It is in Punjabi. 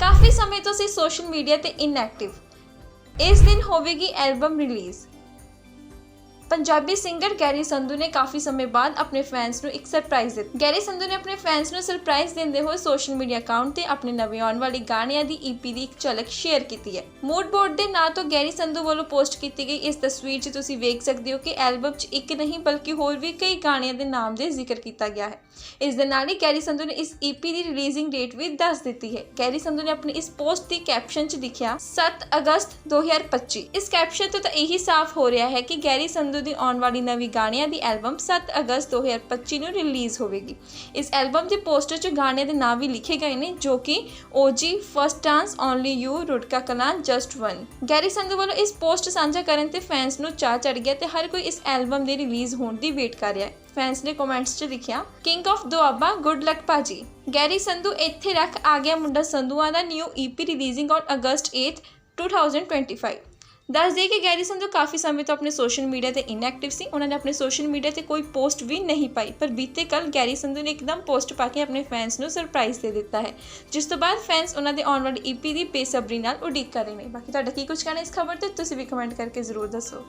ਕਾਫੀ ਸਮੇਂ ਤੋਂ ਸੀ ਸੋਸ਼ਲ ਮੀਡੀਆ ਤੇ ਇਨਐਕਟਿਵ ਇਸ ਦਿਨ ਹੋਵੇਗੀ album release. Punjabi singer Garry Sandhu ਨੇ ਕਾਫੀ ਸਮੇਂ ਬਾਅਦ ਆਪਣੇ ਫੈਨਸ ਨੂੰ ਇੱਕ ਸਰਪ੍ਰਾਈਜ਼ ਦਿੱਤਾ। ਗੈਰੀ ਸੰਧੂ ਨੇ ਆਪਣੇ ਫੈਨਸ ਨੂੰ ਸਰਪ੍ਰਾਈਜ਼ ਦਿੰਦੇ ਹੋਏ ਸੋਸ਼ਲ ਮੀਡੀਆ ਅਕਾਊਂਟ ਤੇ ਆਪਣੇ ਨਵੇਂ ਆਉਣ ਵਾਲੀ ਗਾਣਿਆਂ ਦੀ ਈਪੀ ਦੀ ਇੱਕ ਝਲਕ ਸ਼ੇਅਰ ਕੀਤੀ ਹੈ। ਮੂਡ ਬੋਰਡ ਦੇ ਨਾਂ ਤੋਂ ਗੈਰੀ ਸੰਧੂ ਵੱਲੋਂ ਪੋਸਟ ਕੀਤੀ ਗਈ ਇਸ ਤਸਵੀਰ 'ਚ ਤੁਸੀਂ ਵੇਖ ਸਕਦੇ ਹੋ ਕਿ ਐਲਬਮ 'ਚ ਇੱਕ ਨਹੀਂ ਬਲਕਿ ਹੋਰ ਵੀ ਕਈ ਗਾਣਿਆਂ ਦੇ ਨਾਮ ਦੇ ਜ਼ਿਕਰ ਕੀਤਾ ਗਿਆ ਹੈ। ਇਸ ਦੇ ਨਾਲ ਹੀ ਗੈਰੀ ਸੰਧੂ ਨੇ ਇਸ ਈਪੀ ਦੀ ਰਿਲੀਜ਼ਿੰਗ ਡੇਟ ਵੀ ਦੱਸ ਦਿੱਤੀ ਹੈ। ਗੈਰੀ ਸੰਧੂ ਨੇ ਆਪਣੀ ਇਸ ਪੋਸਟ ਦੀ ਕੈਪਸ਼ਨ 'ਚ ਲਿਖਿਆ 7 ਅਗਸਤ 2025 ਇਸ ਕੈਪਸ਼ਨ ਤੋਂ ਤਾਂ ਇਹੀ ਸਾਫ਼ ਹੋ ਰਿਹਾ ਹੈ ਕਿ ਗੈਰੀ ਸੰਧੂ ਦੀ ਆਉਣ ਵਾਲੀ ਨਵੀਂ ਗਾਣਿਆਂ ਦੀ ਐਲਬਮ 7 ਅਗਸਤ 2025 ਨੂੰ ਰਿਲੀਜ਼ ਹੋਵੇਗੀ। ਇਸ ਐਲਬਮ ਦੇ ਪੋਸਟਰ 'ਚ ਗਾਣਿਆਂ ਦੇ ਨਾਮ ਵੀ ਲਿਖੇ ਗਏ ਨੇ, ਜੋ ਕਿ OG first dance only you Rurka Kalan just one Garry Sandhu ਵੱਲੋਂ ਇਸ ਪੋਸਟ ਸਾਂਝਾ ਕਰਨ ਤੇ ਫੈਨਸ ਨੂੰ ਚਾਹ ਚੜ ਗਿਆ ਤੇ ਹਰ ਕੋਈ ਇਸ ਐਲਬਮ ਦੇ ਰਿਲੀਜ਼ ਹੋਣ ਦੀ ਵੇਟ ਕਰ ਰਿਹਾ ਹੈ। ਫੈਨਸ ਨੇ ਕਮੈਂਟਸ 'ਚ ਲਿਖਿਆ king of Doaba good luck ਭਾਜੀ ਗੈਰੀ ਸੰਧੂ, ਇੱਥੇ ਰੱਖ ਆ ਗਿਆ ਮੁੰਡਾ ਸੰਧੂਆਂ ਦਾ new EP releasing on August 8 2025 ਦੱਸ ਦਈਏ ਕਿ ਗੈਰੀ ਸੰਧੂ ਕਾਫੀ ਸਮੇਂ ਤੋਂ ਆਪਣੇ ਸੋਸ਼ਲ ਮੀਡੀਆ ਤੇ ਇਨਐਕਟਿਵ ਸੀ। ਉਹਨਾਂ ਨੇ ਆਪਣੇ ਸੋਸ਼ਲ ਮੀਡੀਆ ਤੇ ਕੋਈ ਪੋਸਟ ਵੀ ਨਹੀਂ ਪਾਈ। ਪਰ ਬੀਤੇ ਕੱਲ ਗੈਰੀ ਸੰਧੂ ਨੇ ਇੱਕਦਮ ਪੋਸਟ ਪਾ ਕੇ ਆਪਣੇ ਫੈਨਸ ਨੂੰ ਸਰਪ੍ਰਾਈਜ਼ ਦੇ ਦਿੱਤਾ ਹੈ। ਜਿਸ ਤੋਂ ਬਾਅਦ ਫੈਨਸ ਉਹਨਾਂ ਦੇ ਆਉਣ ਵਾਲੀ ਈਪੀ ਦੀ ਬੇਸਬਰੀ ਨਾਲ ਉਡੀਕ ਕਰ ਰਹੇ ਨੇ। ਬਾਕੀ ਤੁਹਾਡਾ ਕੀ ਕੁਝ ਕਹਿਣਾ ਇਸ ਖਬਰ ਤੇ, ਤੁਸੀਂ ਵੀ ਕਮੈਂਟ ਕਰਕੇ ਜ਼ਰੂਰ ਦੱਸੋ।